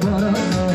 ভরা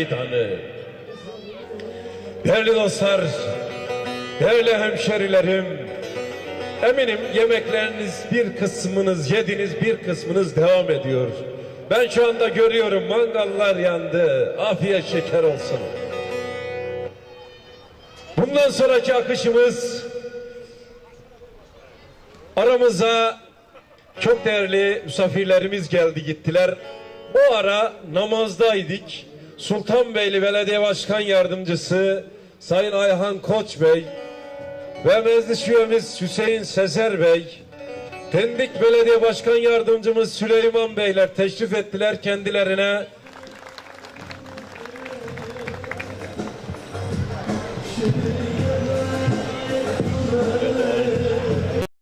meydanı Değerli dostlar Değerli hemşerilerim Eminim yemekleriniz bir kısmınız yediniz bir kısmınız devam ediyor. Ben şu anda görüyorum mangallar yandı. Afiyet şeker olsun. Bundan sonraki akışımız aramıza çok değerli misafirlerimiz geldi gittiler. Bu ara namazdaydık. Sultanbeyli Belediye Başkan Yardımcısı Sayın Ayhan Koç Bey ve meclis üyemiz Hüseyin Sezer Bey, Pendik Belediye Başkan Yardımcımız Süleyman Beyler teşrif ettiler kendilerine